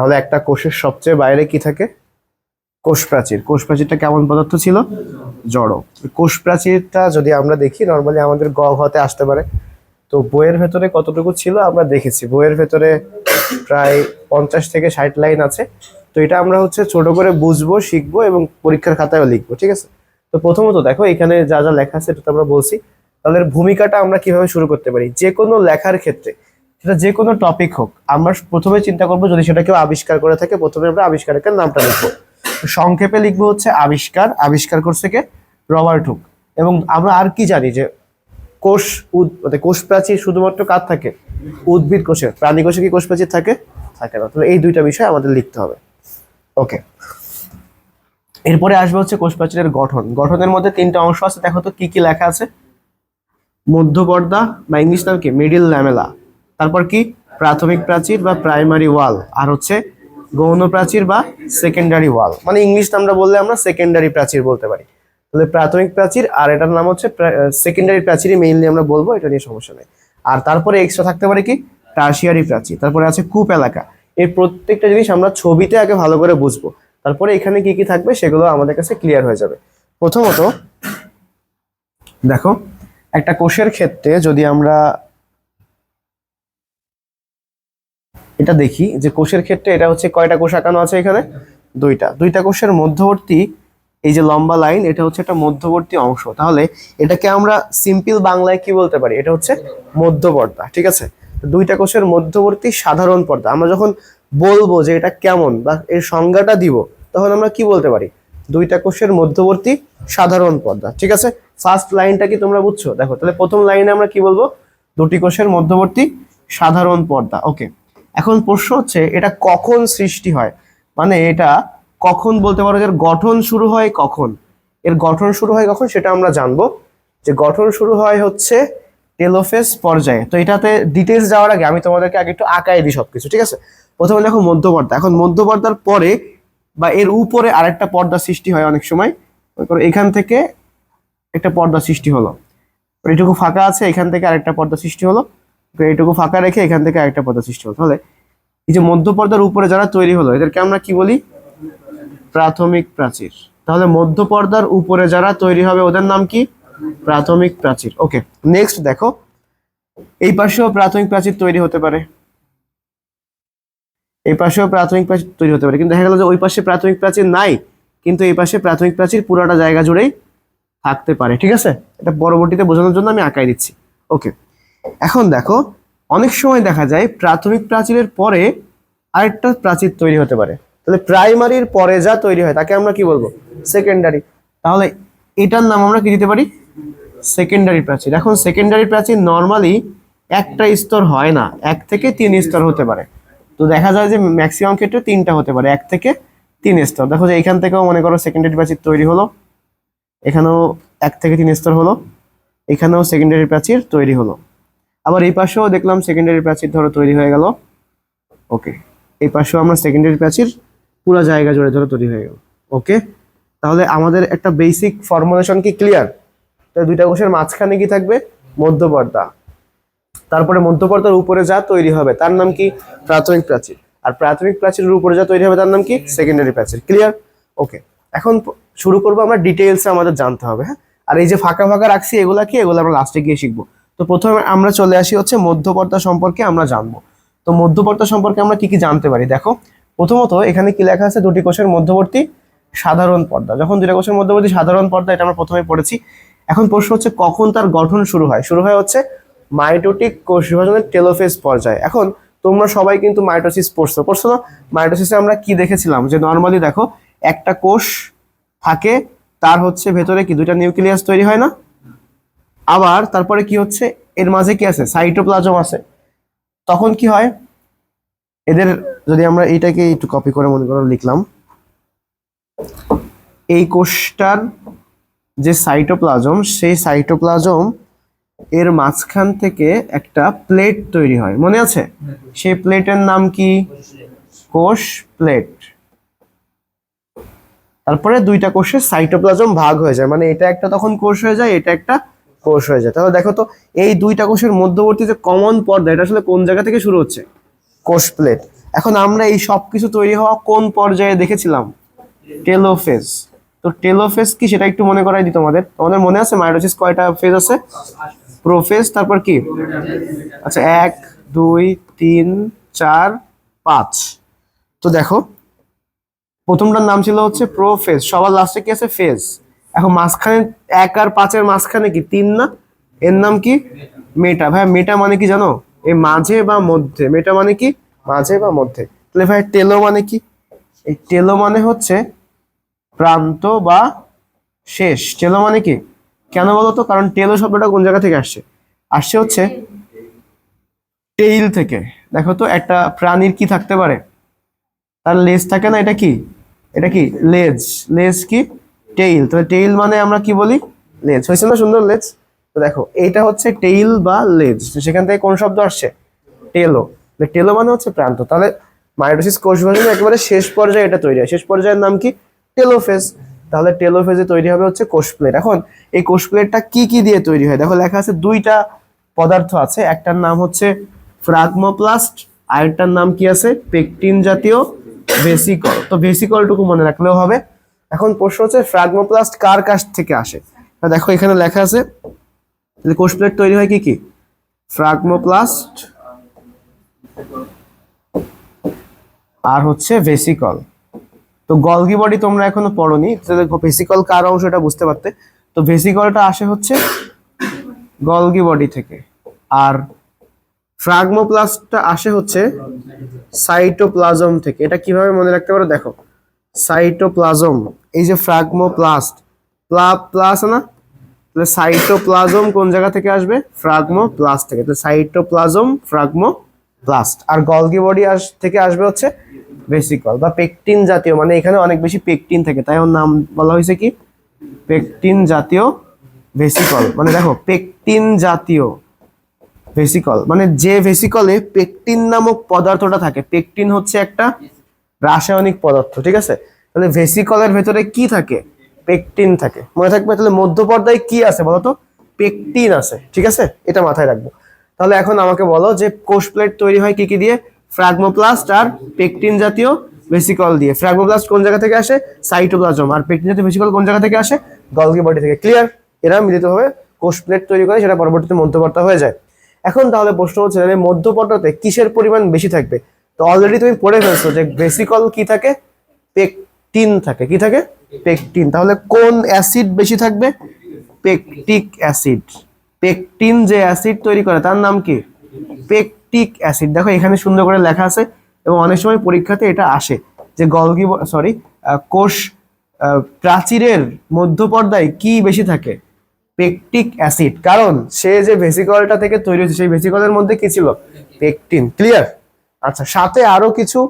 তাহলে একটা কোষের সবচেয়ে বাইরে কি থাকে? কোষ প্রাচীর কোষ প্রাচীরটা কেমন পদার্থ ছিল? জড়। কোষ প্রাচীরটা যদি আমরা দেখি নর্মালি আমাদের গ ঘতে আসতে পারে। তো বইয়ের ভেতরে কতটুকু ছিল আমরা দেখেছি। বইয়ের ভেতরে প্রায় পঞ্চাশ থেকে ষাট লাইন আছে। তো এটা আমরা হচ্ছে ছোট করে বুঝব, শিখব এবং পরীক্ষার খাতায়ও লিখব, ঠিক আছে? তো প্রথমত দেখো, এখানে যা যা লেখা আছে, এটা তো আমরা বলছি। তাহলে ভূমিকাটা আমরা কীভাবে শুরু করতে পারি? যে কোনো লেখার ক্ষেত্রে। সেটা যে কোনো টপিক হোক, আমরা প্রথমে চিন্তা করব যদি সেটা কেউ আবিষ্কার করে থাকে, প্রথমে আমরা আবিষ্কারকের নামটা লিখব। সংক্ষেপে লিখব হচ্ছে আবিষ্কার আবিষ্কার করছে কে? Robert Hooke. এবং আমরা আর কি জানি যে কোষ মানে কোষ প্রাচীর শুধুমাত্র কার থাকে? উদ্ভিদ কোষে প্রাণী কোষে কি কোষ প্রাচীর থাকে? থাকে না। তাহলে এই দুইটা বিষয় আমাদের লিখতে হবে। ওকে। এরপরে আসবে হচ্ছে কোষ প্রাচীরের গঠন। গঠনের মধ্যে তিনটা অংশ আছে। দেখো তো কি কি লেখা আছে? মধ্যপর্দা বা ইংলিশ নাম কি? Middle lamella. তারপর কি? প্রাথমিক প্রাচীর বা প্রাইমারি ওয়াল আর হচ্ছে গৌণ প্রাচীর বা সেকেন্ডারি ওয়াল মানে ইংলিশ আমরা বললে আমরা সেকেন্ডারি প্রাচীর বলতে পারি। তাহলে প্রাথমিক প্রাচীর আর এটার নাম হচ্ছে সেকেন্ডারি প্রাচীরই মেইনলি আমরা বলব, এটা নিয়ে সমস্যা নেই। আর তারপরে এক্সট্রা থাকতে পারে কি? টার্সিয়ারি প্রাচীর। তারপরে আছে কূপ এলাকা। এই প্রত্যেকটা জিনিস আমরা ছবিতে আগে ভালো করে বুঝব। তারপরে এখানে কি কি থাকবে সেগুলো আমাদের কাছে ক্লিয়ার হয়ে যাবে। প্রথমত, দেখো, একটা কোষের ক্ষেত্রে যদি আমরা এটা দেখি যে কোষের ক্ষেত্রে এটা হচ্ছে কয়টা কোষ আঁকানো আছে এখানে? দুইটা। দুইটা কোষের মধ্যবর্তী এই যে লম্বা লাইন, এটা হচ্ছে একটা মধ্যবর্তী অংশ। তাহলে এটাকে আমরা সিম্পল বাংলায় কি বলতে পারি? এটা হচ্ছে মধ্যপর্দা ঠিক আছে? দুইটা কোষের মধ্যবর্তী সাধারণ পর্দা। আমরা যখন বলব যে এটা কেমন বা এর সংজ্ঞাটা দিব, তখন আমরা কি বলতে পারি? দুইটা কোষের মধ্যবর্তী সাধারণ পর্দা, ঠিক আছে? ফার্স্ট লাইনটা কি তোমরা বুঝছ? দেখো, তাহলে প্রথম লাইনে আমরা কি বলব? দুটি কোষের মধ্যবর্তী সাধারণ পর্দা। ওকে এখন প্রশ্ন হচ্ছে, এটা কখন সৃষ্টি হয়? মানে এটা কখন বলতে পারো এর গঠন শুরু হয় কখন? এর গঠন শুরু হয় কখন সেটা আমরা জানব। যে গঠন শুরু হয় হচ্ছে টেলোফেস পর্যায়ে। তো এটাতে ডিটেলস যাওয়ার আগে আমি তোমাদেরকে আগে একটু আঁকাই দিই সবকিছু, ঠিক আছে? প্রথমে দেখো মধ্যপর্দা। এখন মধ্যপর্দার পরে বা এর উপরে আরেকটা পর্দা সৃষ্টি হয় অনেক সময়। এখান থেকে একটা পর্দা সৃষ্টি হলো। এইটুকু ফাঁকা আছে, এখান থেকে আরেকটা পর্দা সৃষ্টি হলো। এইটুকু ফাঁকা রেখে এখান থেকে একটা পর্দা সৃষ্টি হলো। তাহলে এই যে মধ্যপর্দার উপরে যারা তৈরি হলো, এদেরকে আমরা কি বলি? প্রাথমিক প্রাচীর। তাহলে মধ্যপর্দার উপরে যারা তৈরি হবে, ওদের নাম কি? প্রাথমিক প্রাচীর। ওকে নেক্সট দেখো। এই পাশেও প্রাথমিক প্রাচীর তৈরি হতে পারে। এই পাশেও প্রাথমিক প্রাচীর তৈরি হতে পারে। কিন্তু দেখা গেল যে ওই পাশে প্রাথমিক প্রাচীর নাই, কিন্তু এই পাশে প্রাথমিক প্রাচীর পুরোটা জায়গা জুড়েই থাকতে পারে। ঠিক আছে? এটা পরবর্তীতে বোঝানোর জন্য আমি আঁকাই দিচ্ছি। ওকে এখন দেখো, অনেক সময় দেখা যায় প্রাথমিক প্রাচীরের পরে আরেকটা প্রাচীর তৈরি হতে পারে। তাহলে প্রাইমারির পরে যা তৈরি হয়, তাকে আমরা কি বলব? সেকেন্ডারি। তাহলে এটার নাম আমরা কি দিতে পারি? সেকেন্ডারি প্রাচীর। এখন সেকেন্ডারি প্রাচীর নর্মালি একটা স্তর হয় না, এক থেকে তিন স্তর হতে পারে। তো দেখা যায় যে ম্যাক্সিমাম ক্ষেত্রে তিনটা হতে পারে, এক থেকে তিন স্তর। দেখো যে এখান থেকেও মনে করো সেকেন্ডারি প্রাচীর তৈরি হলো, এখানেও এক থেকে তিন স্তর হলো, এখানেও সেকেন্ডারি প্রাচীর তৈরি হলো। আবার এই পাশেও দেখলাম সেকেন্ডারি প্রাচীর ধরো তৈরি হয়ে গেল। ওকে এই পাশেও আমরা সেকেন্ডারি প্রাচীর পুরো জায়গা জুড়ে ধরো তৈরি হয়ে গেল। ওকে তাহলে আমাদের একটা বেসিক ফর্মুলেশন কি ক্লিয়ার তাহলে দুইটা কোষের মাঝখানে কি থাকবে? মধ্যপর্দা। তারপরে মধ্যপর্দার উপরে যা তৈরি হবে, তার নাম কি? প্রাথমিক প্রাচীর। আর প্রাথমিক প্রাচীরের উপরে যা তৈরি হবে, তার নাম কি? সেকেন্ডারি প্রাচীর। ক্লিয়ার ওকে এখন শুরু করব আমরা ডিটেলসে আমাদের জানতে হবে হ্যাঁ? আর এই যে ফাঁকা ফাঁকা রাখছি, এগুলা কি? এগুলো আমরা লাস্টে গিয়ে শিখব। তো প্রথমে আমরা চলে আসি হচ্ছে মধ্যপর্দা সম্পর্কে আমরা জানব। তো মধ্যপর্দা সম্পর্কে আমরা কি কি জানতে পারি? দেখো, প্রথমত এখানে কি লেখা আছে? দুটি কোষের মধ্যবর্তী সাধারণ পর্দা। যখন দুটি কোষের মধ্যবর্তী সাধারণ পর্দা, এটা আমরা প্রথমে পড়েছি। এখন প্রশ্ন হচ্ছে, কখন তার গঠন শুরু হয়? শুরু হয় হচ্ছে মাইটোটিক কোষ বিভাজনের টেলোফেজ পর্যায়ে। এখন তোমরা সবাই কিন্তু মাইটোসিস পড়ছো। পড়ছো না? মাইটোসিসে আমরা কি দেখেছিলাম? যে নর্মালি দেখো, একটা কোষ থাকে, তার হচ্ছে ভেতরে কি দুইটা নিউক্লিয়াস তৈরি হয় না? আবার তারপরে কি হচ্ছে? এর মাঝে কি আছে? সাইটোপ্লাজম আছে। তখন কি হয়? এদের যদি আমরা এটাকে একটু কপি করে মনে করো, লিখলাম। এই কোষটার যে সাইটোপ্লাজম সেই সাইটোপ্লাজম এর মাঝখান থেকে একটা প্লেট তৈরি হয়। মনে আছে? সেই প্লেটের নাম কি? কোষ প্লেট তারপরে দুইটা কোষের সাইটোপ্লাজম ভাগ হয়ে যায়। মানে এটা একটা তখন কোষ হয়ে যায়, এটা একটা কোষ হয়ে যায়। তাহলে দেখো তো, এই দুইটা কোষের মধ্যবর্তী যে কমন পর্দা, এটা আসলে কোন জায়গা থেকে শুরু হচ্ছে? কোষ প্লেট এখন আমরা এই সব কিছু তৈরি হওয়া কোন পর্যায়ে দেখেছিলাম? টেলোফেজ তো টেলোফেজ কি সেটা একটু মনে করাই দিই তোমাদের। তোমাদের মনে আছে? মাইটোসিস কয়টা ফেজ আছে? প্রোফেজ তারপর কি? আচ্ছা এক, দুই, তিন, চার, পাঁচ। তো দেখো, প্রথমটার নাম ছিল হচ্ছে প্রোফেজ সবার লাস্টে কি আছে? ফেজ এখন মাঝখানে এক আর পাঁচের মাঝখানে কি? তিন না? এর নাম কি? মেটা। ভাই মেটা মানে কি জানো? এই মাঝে বা মধ্যে? মেটা মানে কি? মাঝে বা মধ্যে। তাহলে ভাই, টেলো মানে কি? এই টেলো মানে হচ্ছে প্রান্ত বা শেষ। টেলো মানে কি? কেন বলো তো? কারণ টেলো শব্দটা কোন জায়গা থেকে আসছে? আসছে হচ্ছে টেইল থেকে। দেখো তো, একটা প্রাণীর কি থাকতে পারে? তার লেজ থাকে না, এটা কি? এটা কি? লেজ। লেজ কি? টেইল তো টেইল মানে আমরা কি বলি? লেজ হয়েছে না সুন্দর লেজ তো দেখো, এইটা হচ্ছে টেইল বা লেজ তো সেখান থেকে কোন শব্দ আসছে? টেলো টেলো মানে হচ্ছে প্রান্ত। তাহলে মাইটোসিস কোষ বিভাজনের একেবারে শেষ পর্যায়ে এটা তৈরি হয়। শেষ পর্যায়ের নাম কি? টেলোফেজ তাহলে টেলোফেজে তৈরি হবে হচ্ছে কোষ প্লেট এখন এই কোষ প্লেটটা কি কি দিয়ে তৈরি হয়? দেখো, লেখা আছে দুইটা পদার্থ আছে। একটার নাম হচ্ছে ফ্রাগমোপ্লাস্ট আরেকটার নাম কি আছে? পেকটিন জাতীয় ভেসিকল তো ভেসিকলটুকু মনে রাখলেও হবে। এখন প্রশ্ন হচ্ছে ফ্রাগমোপ্লাস্ট কার কাছ থেকে আসে? দেখো, এখানে লেখা আছে কোষ প্লেট তৈরি হয় কি কি? ফ্রাগমোপ্লাস্ট আর হচ্ছে ভেসিকল তো গলগি বডি তোমরা এখনও পড়োনি ভেসিকল কার অংশ এটা বুঝতে পারতে। তো ভেসিকলটা আসে হচ্ছে গলগি বডি থেকে। আর ফ্রাগমোপ্লাস্টটা আসে হচ্ছে সাইটোপ্লাজম থেকে। এটা কীভাবে মনে রাখতে পারো? দেখো সাইটোপ্লাজম এই যে ফ্রাগমোপ্লাস্ট প্লা প্লাস না? তাহলে সাইটোপ্লাজম কোন জায়গা থেকে আসবে? ফ্রাগমোপ্লাস্ট থেকে। তাহলে সাইটোপ্লাজম ফ্রাগমোপ্লাস্ট আর গলগি বডি আস, থেকে আসবে হচ্ছে ভেসিকল বা পেকটিন জাতীয় মানে এখানে অনেক বেশি পেকটিন থাকে। তাই ওর নাম বলা হয়েছে কি? পেকটিন জাতীয় ভেসিকল মানে দেখো পেকটিন জাতীয় ভেসিকল মানে যে ভেসিকলে পেকটিন নামক পদার্থটা থাকে পেকটিন হচ্ছে একটা রাসায়নিক পদার্থ, ঠিক আছে? তাহলে ভেসিকলের ভেতরে কি থাকে? পেকটিন থাকে। মনে থাকবে তাহলে মধ্যপর্দায় কি আছে বলতো পেকটিন আছে, ঠিক আছে? এটা মাথায় রাখব। তাহলে এখন আমাকে বলো যে কোষ প্লেট তৈরি হয় কি কি দিয়ে? ফ্রাগমোপ্লাস্ট আর পেকটিন জাতীয় ভেসিকল দিয়ে। ফ্রাগমোপ্লাস্ট কোন জায়গা থেকে আসে? সাইটোপ্লাজম আর পেকটিন জাতীয় ভেসিকল কোন জায়গা থেকে আসে? গলগি বডি থেকে। ক্লিয়ার এরা মিলিতভাবে কোষ প্লেট তৈরি করে, সেটা পরবর্তীতে মধ্যপর্দা হয়ে যায়। এখন তাহলে প্রশ্ন হচ্ছে, তাহলে মধ্যপর্দাতে কিসের পরিমাণ বেশি থাকবে? তো অলরেডি তুমি পড়ে ফেলছো যে ভেসিকল কি থাকে? পেকটিন থাকে, কি থাকে? পেকটিন। তাহলে কোন অ্যাসিড বেশি থাকবে? Pectic acid. পেকটিন যে অ্যাসিড তৈরি করে, তার নাম কি? Pectic acid. দেখো, এখানে সুন্দর করে লেখা আছে এবং অনেক সময় পরীক্ষাতে এটা আসে যে গলগি সরি কোষ প্রাচীরের মধ্যপর্দায় কি বেশি থাকে? Pectic acid. কারণ সে যে ভেসিকলটা থেকে তৈরি হয়েছে, সেই ভেসিকলের মধ্যে কি ছিল? পেকটিন। ক্লিয়ার? আচ্ছা সাথে আরও কিছু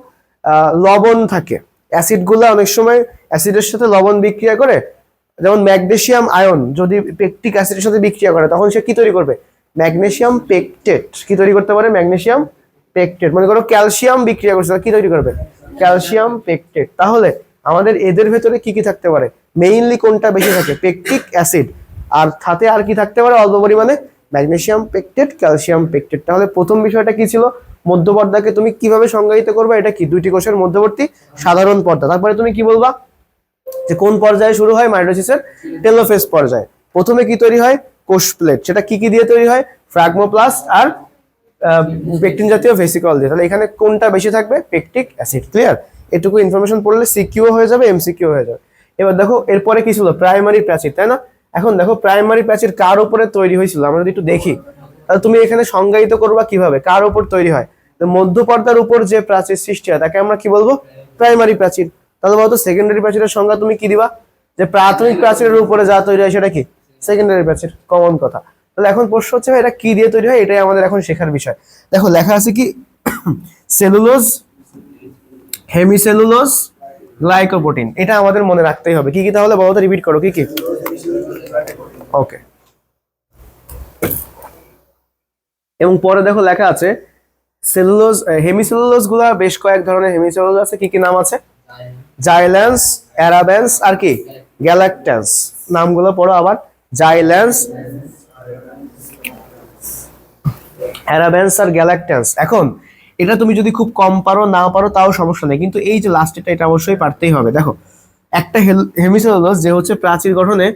লবণ থাকে। অ্যাসিডগুলো অনেক সময় অ্যাসিডের সাথে লবণ বিক্রিয়া করে, যেমন ম্যাগনেশিয়াম আয়ন যদি পেকটিক অ্যাসিডের সাথে বিক্রিয়া করে, তখন সে কি তৈরি করবে? ম্যাগনেশিয়াম পেকটেট, কি তৈরি করতে পারে? ম্যাগনেশিয়াম পেকটেট, মনে করো ক্যালসিয়াম বিক্রিয়া করছে কি তৈরি করবে? Calcium pectate. তাহলে আমাদের এদের ভেতরে কি কি থাকতে পারে? মেইনলি কোনটা বেশি থাকে? Pectic acid. আর সাথে আর কি থাকতে পারে? অল্প পরিমাণে ম্যাগনেশিয়াম পেকটেট, ক্যালসিয়াম পেকটেট। তাহলে প্রথম বিষয়টা কি ছিল? মধ্যপর্দাকে তুমি কীভাবে সংজ্ঞায়িত করবে, এটা কি? দুইটি কোষের মধ্যবর্তী সাধারণ পর্দা। তারপরে তুমি কি বলবা? যে কোন পর্যায়ে শুরু হয়? মাইটোসিসের টেলোফেজ পর্যায়ে। প্রথমে কি তৈরি হয়? কোষ প্লেট। সেটা কি কি দিয়ে তৈরি হয়? ফ্রাগমোপ্লাস্ট আর পেকটিন জাতীয় ভেসিকল দিয়ে। তাহলে এখানে কোনটা বেশি থাকবে? Pectic acid. ক্লিয়ার? এটুকু ইনফরমেশন পড়লে সিকিউ হয়ে যাবে, এমসিকিউ হয়ে যাবে। এবার দেখো, এরপরে কি ছিল? প্রাইমারি প্রাচীর, তাই না? এখন দেখো, প্রাইমারি প্রাচীর কার উপরে তৈরি হয়েছিল? আমরা যদি একটু দেখি। তুমি এখানে সংজ্ঞায়িত করবা কীভাবে? কার উপর তৈরি হয়? তো মধ্যপর্দার উপর যে প্রাচীর সৃষ্টি হয়, তাকে আমরা কি বলব? প্রাইমারি প্রাচীর। তাহলে বলতো সেকেন্ডারি প্রাচীরের সংজ্ঞা তুমি কি দিবা? যে প্রাথমিক প্রাচীরের উপরে যা তৈরি হয় সেটা কি? সেকেন্ডারি প্রাচীর, কমন কথা। তাহলে এখন প্রশ্ন হচ্ছে, ভাই, এটা কি দিয়ে তৈরি হয়? এটাই আমাদের এখন শেখার বিষয়। দেখো, লেখা আছে কি? Cellulose, hemicellulose, glycoprotein. এটা আমাদের মনে রাখতেই হবে। কি কি তাহলে? বলো তো রিপিট করো, কি কি? ওকে এবং পরে দেখো লেখা আছে সেলুলোজ হেমিসেলুলোজগুলা বেশ কয়েক ধরনের হেমিসেলুলোজ আছে, কি কি নাম আছে? জাইল্যান্স অ্যারাবেন্স আর কি? গ্যালাক্ট্যান্স নামগুলো পড়ো আবার। জাইল্যান্স অ্যারাবেন্স আর গ্যালাক্ট্যান্স এখন, এটা তুমি যদি খুব কম পারো, না পারো, তাও সমস্যা নেই। কিন্তু এই যে লাস্টেরটা এটা অবশ্যই পারতেই হবে। দেখো, একটা হেমিসেলুলোজ যে হচ্ছে প্রাচীর গঠনে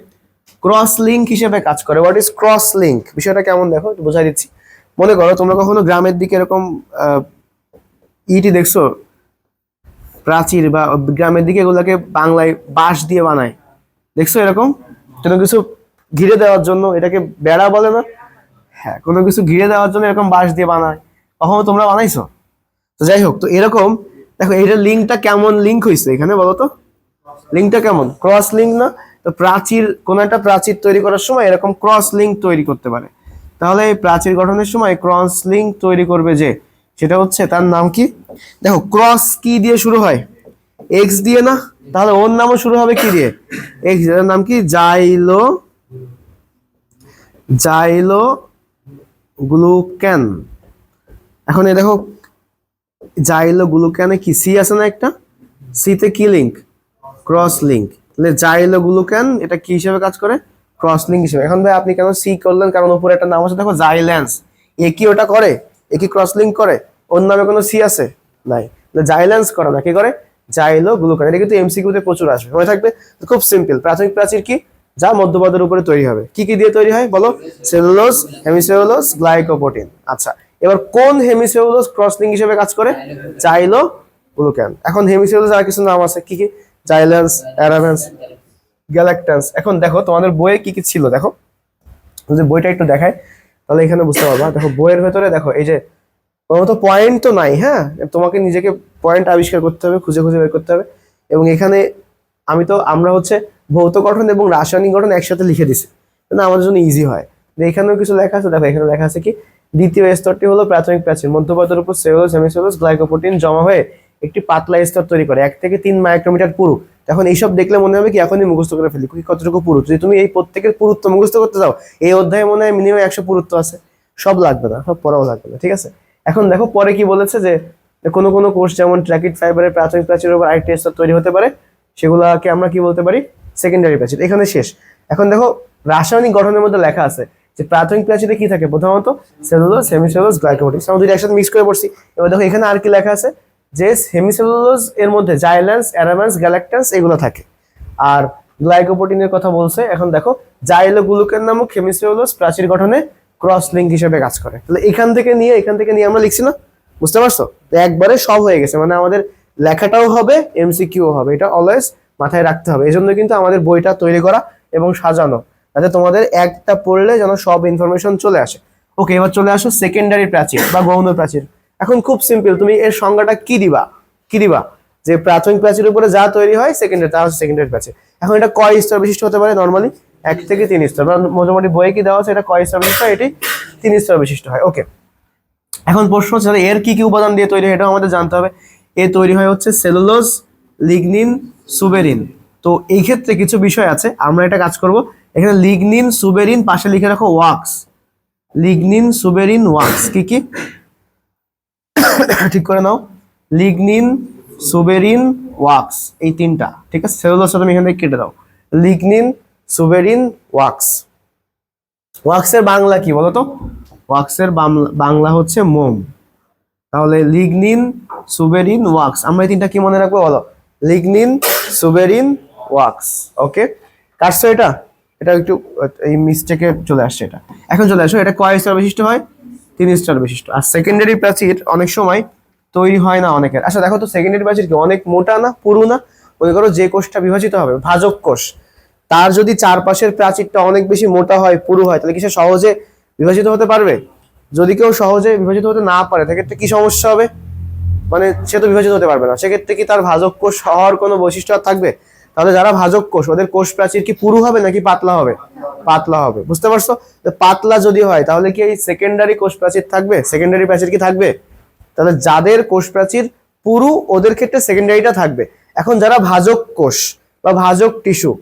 ক্রস লিঙ্ক হিসেবে কাজ করে। হোয়াট ইজ ক্রস লিঙ্ক বিষয়টা কেমন দেখো? একটু বোঝাই দিচ্ছি। মনে করো, তোমরা কখনো গ্রামের দিকে এরকম ইটি দেখছ? প্রাচীর বা গ্রামের দিকে এগুলোকে বাংলায় বাঁশ দিয়ে বানায়। দেখছ এরকম? কোনো কিছু ঘিরে দেওয়ার জন্য এটাকে বেড়া বলে না? হ্যাঁ কোনো কিছু ঘিরে দেওয়ার জন্য এরকম বাঁশ দিয়ে বানায়। কখনো তোমরা বানাইছো? তো যাই হোক, তো এরকম, দেখো, এইটার লিঙ্কটা কেমন লিঙ্ক হয়েছে এখানে বলো তো? লিঙ্কটা কেমন? ক্রস লিঙ্ক না? তো প্রাচীর, কোন একটা প্রাচীর তৈরি করার সময় এরকম ক্রস লিঙ্ক তৈরি করতে পারে। তাহলে এই প্রাচীর গঠনের সময় ক্রস লিঙ্ক তৈরি করবে যে, সেটা হচ্ছে তার নাম কি? দেখো, ক্রস কি দিয়ে শুরু হয়? এক্স দিয়ে না? তাহলে ওর নামও শুরু হবে কি দিয়ে? এক্সের নাম কি? জাইলো জাইলো গ্লুক্যান এখন এই দেখো, জাইলো গ্লুক্যানে কি? সি আছে না একটা? সিতে কি লিঙ্ক? Cross link. তাহলে জাইলো গ্লুক্যান এটা কি হিসেবে কাজ করে? ক্রস লিঙ্ক হিসেবে। এখন ভাই আপনি কেন সি করলেন? কারণ উপরে একটা নাম আছে, দেখো জাইল্যান্স এ কি ওটা করে? এ কি ক্রস লিঙ্ক করে? ওর নামে কোনো সি আছে? নাই। জাইল্যান্স করে না। কি করে? জাইলো গ্লুক্যান এটা কিন্তু এমসিকিউতে প্রচুর আসবে। মনে থাকবে? খুব সিম্পল প্রাথমিক প্রাচীর কি? যা মধ্যপদের উপরে তৈরি হবে। কি কি দিয়ে তৈরি হয়? বলো। সেলুলোজ হেমিসেলুলোজ গ্লাইকোপ্রোটিন আচ্ছা এবার কোন হেমিসেলুলোজ ক্রস লিঙ্ক হিসেবে কাজ করে? জাইলো গ্লুক্যান এখন হেমিসেলুলোজ আর কিছু নাম আছে? কি কি? জাইলেন্স অ্যারাভেন্স গ্যালাক্টান্স এখন দেখো, তোমাদের বইয়ে কি কি ছিল? দেখো, যদি বইটা একটু দেখায় তাহলে এখানে বুঝতে পারবা। দেখো, বইয়ের ভেতরে দেখো, এই যে তোমার তো পয়েন্ট তো নাই হ্যাঁ? তোমাকে নিজেকে পয়েন্ট আবিষ্কার করতে হবে, খুঁজে খুঁজে বের করতে হবে। এবং এখানে আমি তো, আমরা হচ্ছে ভৌত গঠন এবং রাসায়নিক গঠন একসাথে লিখে দিছি। না আমাদের জন্য ইজি হয়। এখানেও কিছু লেখা আছে। দেখো, এখানে লেখা আছে কি, দ্বিতীয় স্তরটি হলো প্রাথমিক প্রাচীর মধ্যপদের উপর সেলুলোজ, হেমিসেলুলোজ, গ্লাইকোপ্রোটিন জমা হয়ে একটি পাতলা স্তর তৈরি করে। এক থেকে তিন মাইক্রোমিটার পুরু। এখন এইসব দেখলে মনে হবে কি এখনই মুখস্থ করে ফেলি। কি কতটুকু পুরু যদি তুমি এই প্রত্যেকের পুরুত্ব মুখস্থ করতে যাও এই অধ্যায়ে মনে হয় মিনিমাম একশো পুরুত্ব আছে। সব লাগবে না, সব পড়াও লাগবে না, ঠিক আছে? এখন দেখো পরে কি বলেছে যে কোনো কোনো কোর্স যেমন ট্র্যাকিড ফাইবারের প্রাথমিক প্রাচীরের উপর আরেকটি স্তর তৈরি হতে পারে, সেগুলাকে আমরা কি বলতে পারি? সেকেন্ডারি প্রাচীর। এখানে শেষ। এখন দেখো রাসায়নিক গঠনের মধ্যে লেখা আছে যে প্রাথমিক প্রাচীরে কি থাকে? প্রথমত সেলুলোজ হেমিসেলুলোজ গ্লাইকোপ্রোটিন আমরা দুটো একসাথে মিক্স করে পড়ছি। এবার দেখো এখানে আর কি লেখা আছে? যে হেমিসেলুলোজ এর মধ্যে জাইল্যান্স অ্যারামান্স গ্যালাক্টান্স এগুলো থাকে। আর গ্লাইকোপ্রোটিনের কথা বলছে, এখন দেখো জাইলো গ্লুকেন নামক হেমিসেলুলোজ প্রাচীর গঠনে ক্রস লিঙ্ক হিসেবে কাজ করে। তাহলে এখান থেকে নিয়ে, এখান থেকে নিয়ে আমরা লিখছি না? বুঝতে পারছ? তো একবারে সব হয়ে গেছে মানে আমাদের লেখাটাও হবে এমসিকিউ হবে। এটা অলওয়েজ মাথায় রাখতে হবে। এই কিন্তু আমাদের বইটা তৈরি করা এবং সাজানো, যাতে তোমাদের একটা পড়লে যেন সব ইনফরমেশন চলে আসে। ওকে এবার চলে আসো সেকেন্ডারি প্রাচীর বা গৌণ প্রাচীর। এখন খুব সিম্পল তুমি এর সংজ্ঞাটা কি দিবা? কি দিবা? যে প্রাথমিক প্রাচীর উপরে যা তৈরি হয় সেকেন্ডারি তা হচ্ছে সেকেন্ডারি প্রাচীর এখন এটা কয় স্তর বিশিষ্ট হতে পারে? নর্মালি এক থেকে তিন স্তর। মোটামুটি বইয়ে কি দেওয়া আছে? এটা কয় স্তর বিশিষ্ট এটি তিন স্তর বিশিষ্ট হয়। ওকে এখন প্রশ্ন হচ্ছে এর কি কি উপাদান দিয়ে তৈরি হয়? এটাও আমাদের জানতে হবে। এ তৈরি হয় হচ্ছে সেলুলোজ লিগনিন সুবেরিন তো এই ক্ষেত্রে কিছু বিষয় আছে, আমরা এটা কাজ করব। এখানে লিগনিন সুবেরিন পাশে লিখে রাখো ওয়াক্স লিগনিন সুবেরিন ওয়াক্স কি কি? ঠিক করে নাও। লিগনিন, সুবেরিন, ওয়াক্স, এই তিনটা, ঠিক আছে? সেলুলোজটা তুমি এখান থেকে কেটে দাও। Lignin, suberin, wax. ওয়াক্সের বাংলা কি বলো তো? ওয়াক্সের বাংলা হচ্ছে মোম। তাহলে লিগনিন, সুবেরিন, ওয়াক্স, আমরা এই তিনটা কি মনে রাখব বলো? Lignin, suberin, wax, okay? কাটছো এটা? এটা একটু, এই মিস্টেকে চলে আসছে এটা। এখন চলে আসো, এটা কয় স্তর বিশিষ্ট হয়? তিন স্টার বিশিষ্ট। আর সেকেন্ডারি প্রাচীর অনেক সময় তৈরি হয় না অনেকের। আচ্ছা দেখো তো সেকেন্ডারি প্রাচীর কি? অনেক মোটা না পুরু না মনে করো যে কোষটা বিভাজিত হবে, ভাজক কোষ। তার যদি চারপাশের প্রাচীরটা অনেক বেশি মোটা হয়, পুরু হয়, তাহলে কি সে সহজে বিভাজিত হতে পারবে? যদি কেউ সহজে বিভাজিত হতে না পারে, সেক্ষেত্রে কি সমস্যা হবে? মানে সে তো বিভাজিত হতে পারবে না। সেক্ষেত্রে কি তার ভাজক কোষ হওয়ার কোনো বৈশিষ্ট্য থাকবে? তাহলে যারা ভাজক কোষ, ওদের কোষ প্রাচীর কি পুরু হবে নাকি পাতলা হবে? পাতলা হবে, বুঝতে পারছ? পাতলা যদি হয়, তাহলে কি এই সেকেন্ডারি কোষ প্রাচীর থাকবে? সেকেন্ডারি প্রাচীর কি থাকবে? তাহলে যাদের কোষ প্রাচীর পুরু, ওদের ক্ষেত্রে সেকেন্ডারিটা থাকবে। এখন যারা ভাজক কোষ বা ভাজক টিস্যু,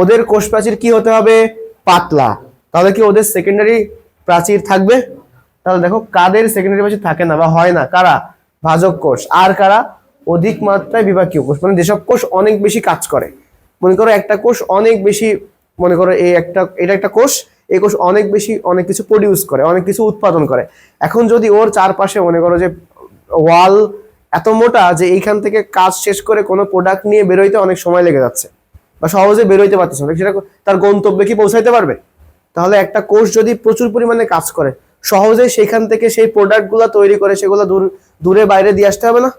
ওদের কোষ প্রাচীর কি হতে হবে? পাতলা। তাহলে কি ওদের সেকেন্ডারি প্রাচীর থাকবে? তাহলে দেখো, কাদের সেকেন্ডারি প্রাচীর থাকে না বা হয় না? কারা? ভাজক কোষ। আর কারা? অধিক মাত্রায় বিভাগীয় কোষ মানে যেসব কোষ অনেক বেশি কাজ করে। মনে করো একটা কোষ অনেক বেশি, মনে করো এই একটা, এটা একটা কোষ, এই কোষ অনেক বেশি, অনেক কিছু প্রডিউস করে, অনেক কিছু উৎপাদন করে। এখন যদি ওর চারপাশে মনে করো যে ওয়াল এত মোটা যে এইখান থেকে কাজ শেষ করে কোনো প্রোডাক্ট নিয়ে বেরোইতে অনেক সময় লেগে যাচ্ছে বা সহজে বেরোইতে পারতেছে না। সেটা তার গন্তব্যে কি পৌঁছাইতে পারবে? তাহলে একটা কোষ যদি প্রচুর পরিমাণে কাজ করে, সহজে সেখান থেকে সেই প্রোডাক্টগুলো তৈরি করে, সেগুলো দূর, দূরে বাইরে দিয়ে আসতে হবে না?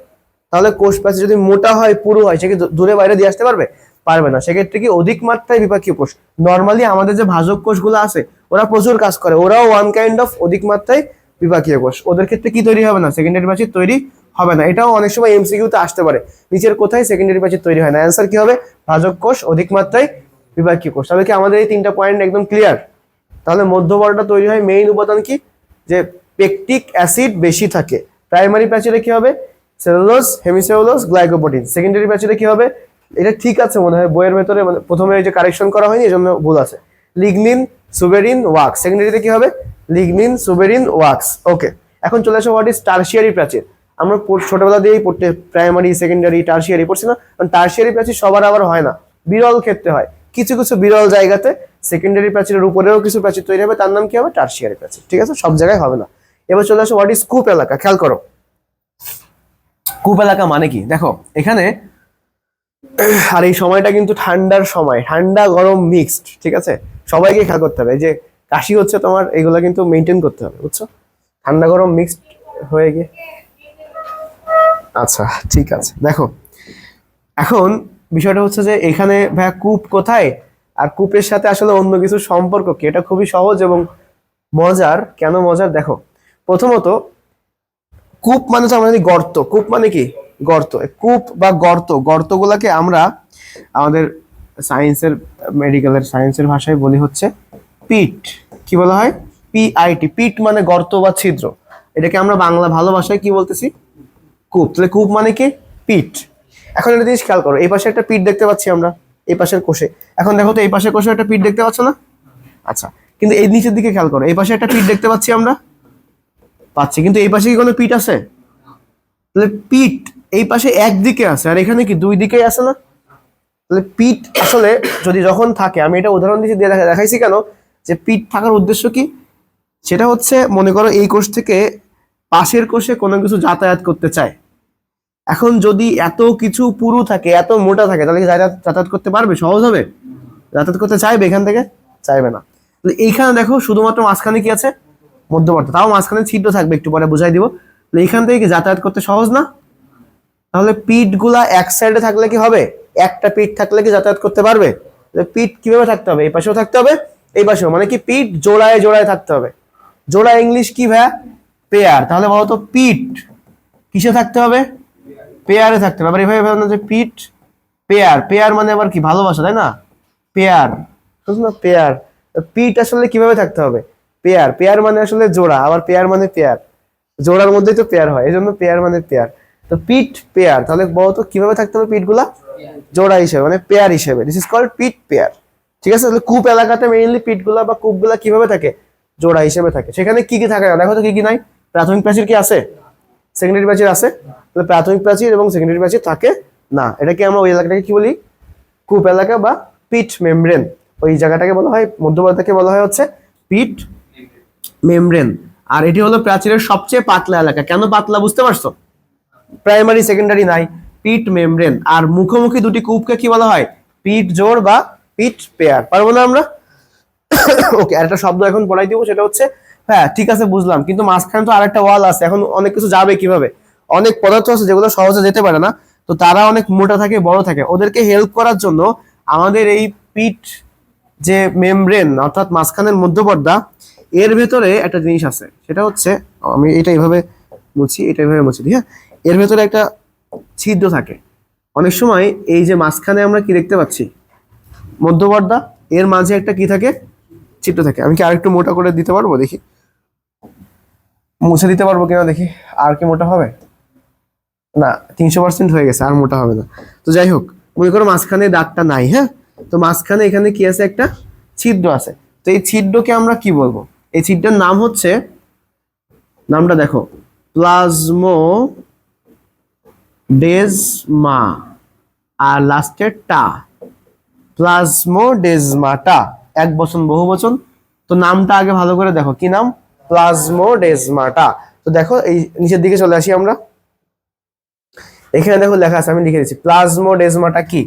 তাহলে কোষ প্রাচীর যদি মোটা হয়, পুরু হয়, সে কি দূরে বাইরে দিয়ে আসতে পারবে? পারবে না। সেক্ষেত্রে কি অধিক মাত্রায় বিপাকীয় কোষ? নর্মালি আমাদের যে ভাজক কোষগুলো আছে, ওরা প্রচুর কাজ করে। ওরাও ওয়ান কাইন্ড অফ অধিক মাত্রায় বিপাকীয় কোষ। ওদের ক্ষেত্রে কি তৈরি হবে না? সেকেন্ডারি প্রাচীর তৈরি হবে না। এটাও অনেক সময় এমসিকিউতে আসতে পারে। নিচের কোথায় সেকেন্ডারি প্রাচীর তৈরি হয় না? অ্যান্সার কি হবে? ভাজক কোষ, অধিক মাত্রায় বিপাকীয় কোষ। তাহলে কি আমাদের এই তিনটা পয়েন্ট একদম ক্লিয়ার তাহলে মধ্যবর্ণটা তৈরি হয়। মেইন উপাদান কি? যে পেকটিক অ্যাসিড বেশি থাকে। প্রাইমারি প্রাচীরে কি হবে? Cellulose, hemicellulose, glycoprotein. সেকেন্ডারি প্রাচীরে কি হবে? এটা ঠিক আছে মনে হয়, বইয়ের ভেতরে মানে প্রথমে এই যে কারেকশন করা হয়নি, এজন্য ভুল আছে। লিগনিন সুবেরিন ওয়াক্স সেকেন্ডারিতে কি হবে? লিগনিন সুবেরিন ওয়াক্স ওকে এখন চলে আসো হোয়াট ইজ টার্সিয়ারি প্রাচীর আমরা ছোটবেলা দিয়েই পড়তে প্রাইমারি সেকেন্ডারি টার্সিয়ারি পড়ছি না, কারণ টার্সিয়ারি প্রাচীর সবার আবার হয় না। বিরল ক্ষেত্রে হয়। কিছু কিছু বিরল জায়গাতে সেকেন্ডারি প্রাচীরের উপরেও কিছু প্রাচীর তৈরি হবে, তার নাম কি হবে? টার্সিয়ারি প্রাচীর ঠিক আছে? সব জায়গায় হবে না। এবার চলে আসো হোয়াট ইজ কূপ এলাকা? খেয়াল করো। কূপ এলাকা মানে কি? দেখো, এখানে আর এই সময়টা কিন্তু ঠান্ডার সময়, ঠান্ডা, গরম মিক্সড ঠিক আছে? সবাইকে খেয়াল করতে হবে যে কাশি হচ্ছে তোমার, এগুলো কিন্তু মেনটেন করতে হবে, বুঝছ? ঠান্ডা, গরম মিক্সড হয়ে গিয়ে। আচ্ছা ঠিক আছে, দেখো। এখন বিষয়টা হচ্ছে যে এখানে, ভাইয়া, কূপ কোথায়? আর কূপের সাথে আসলে অন্য কিছু সম্পর্ক কি? এটা খুবই সহজ এবং মজার, কেন মজার? দেখো, প্রথমত কূপ মানে আমাদের গর্ত। কূপ মানে কি? গর্ত। কূপ বা গর্ত, গর্তগুলোকে আমরা আমাদের সায়েন্সের মেডিকেলের সায়েন্সের ভাষায় বলি হচ্ছে পিট কি বলা হয়? পিআইটি পিট মানে গর্ত বা ছিদ্র। এটাকে আমরা বাংলা ভালো ভাষায় কি বলতেছি? কূপ। তাহলে কূপ মানে কি? পিট এখন একটা জিনিস খেয়াল করো, এই পাশে একটা পিট দেখতে পাচ্ছি আমরা, এই পাশের কোষে। এখন দেখো তো, এই পাশের কোষে একটা পিট দেখতে পাচ্ছ না? আচ্ছা কিন্তু এই নিচের দিকে খেয়াল করো, এই পাশে একটা পিট দেখতে পাচ্ছি আমরা। পাচ্ছি। কিন্তু এই পাশে কি কোনো পিট আছে? তাহলে পিট এই পাশে একদিকে আছে, আর এখানে কি দুই দিকেই আছে না? তাহলে পিট আসলে যদি যখন থাকে, আমি এটা উদাহরণ দিচ্ছি দিয়ে দেখা- দেখাইছি কেন? যে পিট থাকার উদ্দেশ্য কি? সেটা হচ্ছে, মনে করো এই কোষ থেকে পাশের কোষে কোনো কিছু যাতায়াত করতে চায়। এখন যদি এত কিছু পুরু থাকে, এত মোটা থাকে, তাহলে কি যাতায়াত করতে পারবে? সহজ হবে? যাতায়াত করতে চাইবে এখান থেকে? চাইবে না। এইখানে দেখো, শুধুমাত্র মাঝখানে কি আছে? মধ্যবর্তী। তাও মাঝখানে ছিদ্র থাকবে, একটু পরে বুঝাই দিব। এইখান থেকে কি যাতায়াত করতে সহজ না? তাহলে পিঠগুলা এক সাইডে থাকলে কি হবে? একটা পিঠ থাকলে কি যাতায়াত করতে পারবে? পিঠ কীভাবে থাকতে হবে? এই পাশেও থাকতে হবে, এই পাশেও। মানে কি পিঠ জোড়ায় জোড়ায় থাকতে হবে। জোড়া ইংলিশ কি ভাইয়া? পেয়ার তাহলে বলতো পিঠ কিসে থাকতে হবে? পেয়ারে থাকতে হবে। এভাবে ভাবো না যে পিঠ পেয়ার পেয়ার মানে আবার কি? ভালোবাসা, তাই না? পেয়ার বুঝছ না পেয়ার পিঠ আসলে কীভাবে থাকতে হবে? পেয়ার পেয়ার মানে আসলে জোড়া, আবার পেয়ার মানে পেয়ার। জোড়ার মধ্যেই তো পেয়ার হয় এই জন্য পেয়ার মানে পেয়ার। তো পিঠ পেয়ার, তাহলে বলতো কীভাবে থাকতে হবে পিঠগুলা জোড়া হিসেবে মানে পেয়ার হিসেবে। This is called pit pair ঠিক আছে? তাহলে কূপ এলাকাতে মেইনলি পিঠগুলা বা কূপগুলা কীভাবে থাকে? জোড়া হিসেবে থাকে। সেখানে কি কি থাকে না? দেখো তো কি কি নাই। প্রাথমিক প্রাচীর কি আছে? সেকেন্ডারি প্রাচীর আছে। তাহলে প্রাথমিক প্রাচীর এবং সেকেন্ডারি প্রাচীর থাকে না। এটাকে আমরা ওই এলাকাটাকে কি বলি? কূপ এলাকা বা পিট মেমব্রেন। ওই জায়গাটাকে বলা হয় মধ্যবর্তীকে বলা হয় হচ্ছে পিট মেমব্রেন। আর এটি হলো প্রাচীরের সবচেয়ে পাতলা এলাকা। কেন পাতলা বুঝতে পারছ? প্রাইমারি, সেকেন্ডারি নাই, পিট মেমব্রেন। আর মুখোমুখি দুটি কূপকে কি বলা হয়? পিট জোড় বা পিট পেয়ার। পারব না আমরা? ওকে একটা শব্দ এখন পড়াই দিব, সেটা হচ্ছে হ্যাঁ ঠিক আছে, বুঝলাম। কিন্তু মাঝখানে তো আরেকটা ওয়াল আছে, এখন অনেক কিছু যাবে কীভাবে? অনেক পদার্থ আছে যেগুলো সহজে যেতে পারে না। তো তারা অনেক মোটা থাকে, বড় থাকে। ওদেরকে হেল্প করার জন্য আমাদের এই পিঠ যে মেমব্রেন, অর্থাৎ মাঝখানের মধ্যপর্দা এর ভেতরে একটা জিনিস আছে, সেটা হচ্ছে, আমি এটা এইভাবে মুছি, এটা এইভাবে মুছি হ্যাঁ এর ভেতরে একটা ছিদ্র থাকে। অনেক সময় এই যে মাঝখানে আমরা কি দেখতে পাচ্ছি? মধ্যপর্দা এর মাঝে একটা কি থাকে? ছিদ্র থাকে। আমি কি আরেকটু মোটা করে দিতে পারব? দেখি। মুছে দিতে পারব কিনা দেখি? আর কি মোটা হবে? না, তিনশো পার্সেন্ট হয়ে গেছে, আর মোটা হবে না। তো যাই হোক, মনে করো মাঝখানে দাগটা নাই হ্যাঁ? তো মাঝখানে এখানে কি আছে? একটা ছিদ্র আছে। তো এই ছিদ্রকে আমরা কি বলব? এই ছিদ্রের নাম হচ্ছে, নামটা দেখো প্লাজমো ডেজমা আর লাস্টের টা, প্লাজমোডেজমাটা, এক বচন, বহু বচন। তো নামটা আগে ভালো করে দেখো, কি নাম? প্লাজমোডেজমাটা। তো দেখো, এই নিচের দিকে চলে আসি আমরা। এখানে দেখো লেখা আছে, আমি লিখে দিচ্ছি প্লাজমো ডেজমাটা কি?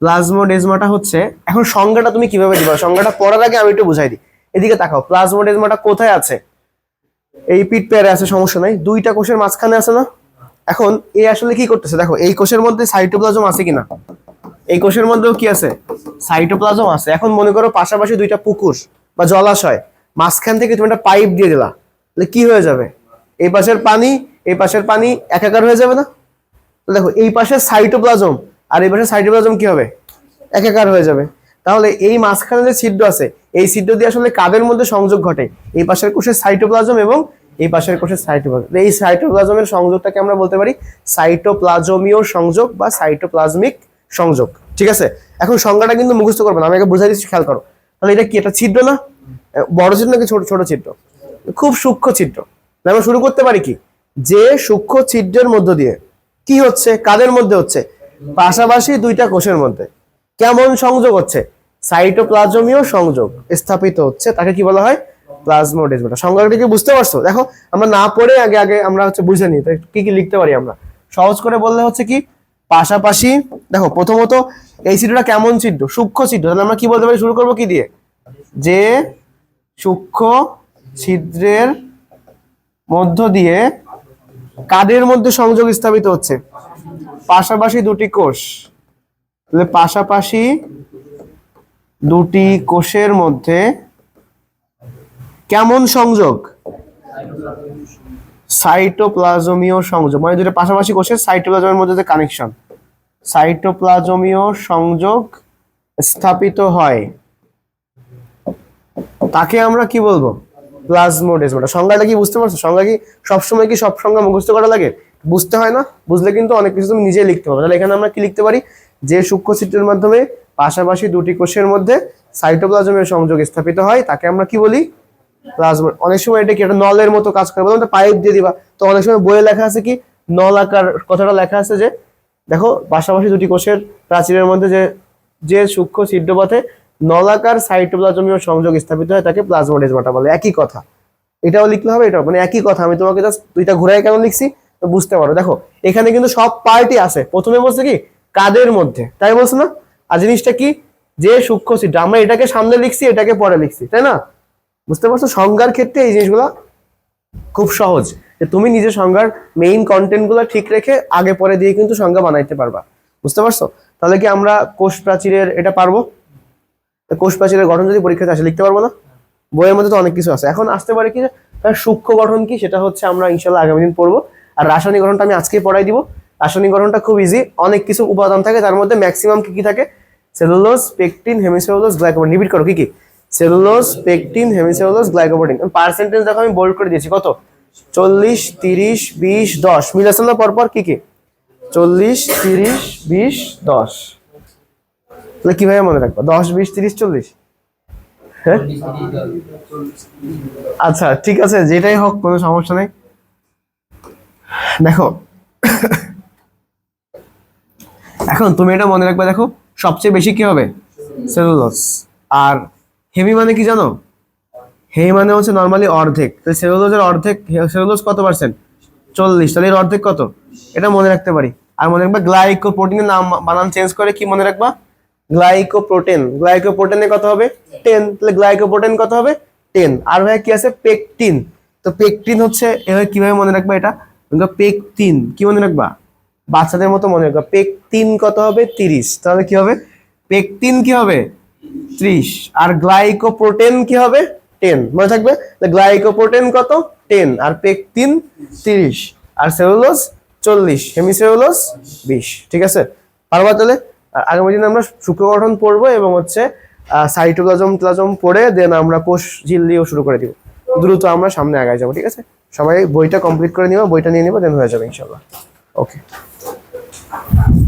প্লাজমো ডেজমাটা হচ্ছে, এখন সংজ্ঞাটা তুমি কীভাবে দিবা? সংজ্ঞাটা পড়ার আগে আমি একটু বুঝাই দিই। এদিকে তাকাও প্লাজমোডেজমাটা কোথায় আছে? এই পিঠ পেয়ারে আছে, সমস্যা নাই। দুইটা কোষের মাঝখানে আছে না? এখন এ আসলে কি করতেছে? দেখো, এই কোষের মধ্যে সাইটোপ্লাজম আছে কিনা? এই কোষের মধ্যেও কি আছে? সাইটোপ্লাজম আছে। এখন মনে করো পাশাপাশি দুইটা পুকুর বা জলাশয়, মাঝখান থেকে তুমি একটা পাইপ দিয়ে দিলা। তাহলে কি হয়ে যাবে? এই পাশের পানি, এই পাশের পানি একাকার হয়ে যাবে না? দেখো, এই পাশের সাইটোপ্লাজম আর এই পাশের সাইটোপ্লাজম কি হবে? একাকার হয়ে যাবে। তাহলে এই মাঝখানে যে ছিদ্র আছে এই ছিদ্র দিয়ে আসলে কাদের মধ্যে সংযোগ ঘটে? এই পাশের কোষের সাইটোপ্লাজম এবং এই পাশের কোষের সাইটোপ্লাজম। এই সাইটোপ্লাজমের সংযোগটাকে আমরা বলতে পারি সাইটোপ্লাজমীয় সংযোগ বা সাইটোপ্লাজমিক সংযোগ। ঠিক আছে? এখন সংজ্ঞাটা কিন্তু মুখস্থ করবে না, আমি আগে বুঝাই দিচ্ছি, খেয়াল করো। তাহলে এটা কি, এটা ছিদ্র না? বড় ছিদ্র নাকি ছোট ছোট ছিদ্র? খুব সূক্ষ্ম ছিদ্র। আমরা শুরু করতে পারি কি? যে সূক্ষ্ম ছিদ্রের মধ্য দিয়ে কি হচ্ছে, কাদের মধ্যে হচ্ছে? পাশাপাশি দুইটা কোষের মধ্যে। কেমন সংযোগ হচ্ছে? সাইটোপ্লাজমীয় সংযোগ স্থাপিত হচ্ছে, তাকে কি বলা হয়? প্লাজমোডেজমাটা। সংজ্ঞাটা কি বুঝতে পারছ? দেখো, আমরা না পড়ে আগে আগে আমরা হচ্ছে বুঝে নিই কি কি লিখতে পারি আমরা? সহজ করে বললে হচ্ছে কি, পাশাপাশি, দেখো, প্রথমত এই ছিদ্রটা কেমন ছিদ্র? সূক্ষ্ম ছিদ্র। তাহলে আমরা কি বলতে পারি? শুরু করব কি দিয়ে? যে সূক্ষ্ম ছিদ্রের মধ্য দিয়ে কাদের মধ্যে সংযোগ স্থাপিত হচ্ছে? পাশাপাশি দুটি কোষ। তাহলে পাশাপাশি দুটি কোষের মধ্যে কেমন সংযোগ? সাইটোপ্লাজমীয় সংযোগ মানে দুটো পাশাপাশি কোষের সাইটোপ্লাজমের মধ্যে যে কানেকশন সাইটোপ্লাজমীয় সংযোগ স্থাপিত হয়, তাকে আমরা কি বলব? প্লাজমোডেজমাটা সংজ্ঞাটা কি বুঝতে পারছ? সংজ্ঞা কি সবসময় কি সব সংজ্ঞা মুখস্থ করা লাগে? বুঝতে হয় না? বুঝলে কিন্তু অনেক কিছু তুমি নিজে লিখতে পারবে। তাহলে এখানে আমরা কি লিখতে পারি? যে সূক্ষ্ম ছিদ্রের মাধ্যমে পাশাপাশি দুটি কোষের মধ্যে সাইটোপ্লাজমের সংযোগ স্থাপিত হয়, তাকে আমরা কি বলি? প্লাজমা। অনেক সময় এটা কি একটা নলের মতো কাজ করে, বললাম পাইপ দিয়ে দিবা। তো অনেক সময় বইয়ে লেখা আছে কি? নল আকার, কথাটা লেখা আছে যে, দেখো, পাশাপাশি দুটি কোষের প্রাচীরের মধ্যে যে যে সূক্ষ্ম ছিদ্রপথে নলাকার সাইটোপ্লাজমীয় সংযোগ স্থাপিত হয়, তাকে প্লাজমোডেজমাটা বলে। একই কথা। এটাও লিখতে হবে, এটাও। মানে একই কথা। আমি তোমাকে জাস্ট দুইটা ঘুরাই কেন লিখছি? বুঝতে পারো। দেখো, এখানে কিন্তু সব পার্টি আছে। প্রথমে বলছে কি? কাদের মধ্যে? তাই বলছে না? আর জিনিসটা কি? যে সূক্ষ্ম ছিদ্র আমরা এটাকে সামনে লিখছি, এটাকে পরে লিখছি, তাই না? বুঝতে পারছ? সংজ্ঞার ক্ষেত্রে এই জিনিসগুলা খুব সহজ। যে তুমি নিজের সংজ্ঞার মেইন কন্টেন্টগুলো ঠিক রেখে আগে পরে দিয়ে কিন্তু সংজ্ঞা বানাইতে পারবা। বুঝতে পারছ? তাহলে কি আমরা কোষ প্রাচীরের এটা পারব? কোষ প্রাচীরের গঠন যদি পরীক্ষাতে আসে, লিখতে পারব না? বইয়ের মধ্যে তো অনেক কিছু আছে। এখন আসতে পারে কি? সূক্ষ্ম গঠন কি? সেটা হচ্ছে আমরা ইনশাল্লাহ আগামী দিন পড়ব। আর রাসায়নিক গঠনটা আমি আজকেই পড়াই দিব। রাসায়নিক গঠনটা খুব ইজি অনেক কিছু উপাদান থাকে তার মধ্যে ম্যাক্সিমাম কি কি থাকে? Cellulose pectin hemicellulose glycoprotein repeat করো, কি কি? Cellulose pectin hemicellulose glycoprotein percentage দেখো, আমি বোল্ড করে দিয়েছি। কত? চল্লিশ, তিরিশ, বিশ, দশ। মিলেছে না পরপর, কি কি? চল্লিশ, তিরিশ, বিশ, দশ। তাহলে কীভাবে মনে রাখব? দশ, বিশ, তিরিশ, চল্লিশ? হ্যাঁ? আচ্ছা ঠিক আছে, যেটাই হোক, কোনো সমস্যা নেই। দেখো এখন তুমি এটা মনে রাখবে, দেখো, সবচেয়ে বেশি কি হবে? সেলুলোস আর হেভি মানে কি জানো? হেভি মানে হচ্ছে নর্মালি অর্ধেক। তাহলে সেলুলোজের অর্ধেক, সেলুলোজ কত পার্সেন্ট চল্লিশ। তাহলে এর অর্ধেক কত? এটা মনে রাখতে পারি। আর মনে রাখবা গ্লাইকো প্রোটিনের নাম বানান চেঞ্জ করে কি মনে রাখবা? গ্লাইকোপ্রোটিন গ্লাইকোপ্রোটিনে কত হবে? টেন তাহলে গ্লাইকোপ্রোটিন কত হবে? টেন আর ভাই কি আছে? পেকটিন তো পেকটিন হচ্ছে, এভাবে কীভাবে মনে রাখবা এটা? পেকটিন কি মনে রাখবা? বাচ্চাদের মতো মনে রাখবা পেকটিন কত হবে? তিরিশ। তাহলে কি হবে? পেকটিন কি হবে? ত্রিশ। আর গ্লাইকোপ্রোটিন কি হবে? টেন। মনে থাকবে? গ্লাইকোপ্রোটিন কত? টেন। আর পেকটিন তিরিশ। আর সেলুলোজ চল্লিশ। হেমিসেলুলোজ বিশ। ঠিক আছে? পারবা তাহলে? আর আগামী দিনে আমরা শুক্র গঠন পড়ব এবং হচ্ছে সাইটোপ্লাজম প্লাজম পড়ে দেন আমরা কোষ ঝিল দিয়েও শুরু করে দিব। দ্রুত আমরা সামনে আগায় যাব। ঠিক আছে? সবাই বইটা কমপ্লিট করে নিবা, বইটা নিয়ে নিবো দেন হয়ে যাবে ইনশাল্লাহ ওকে Thank you.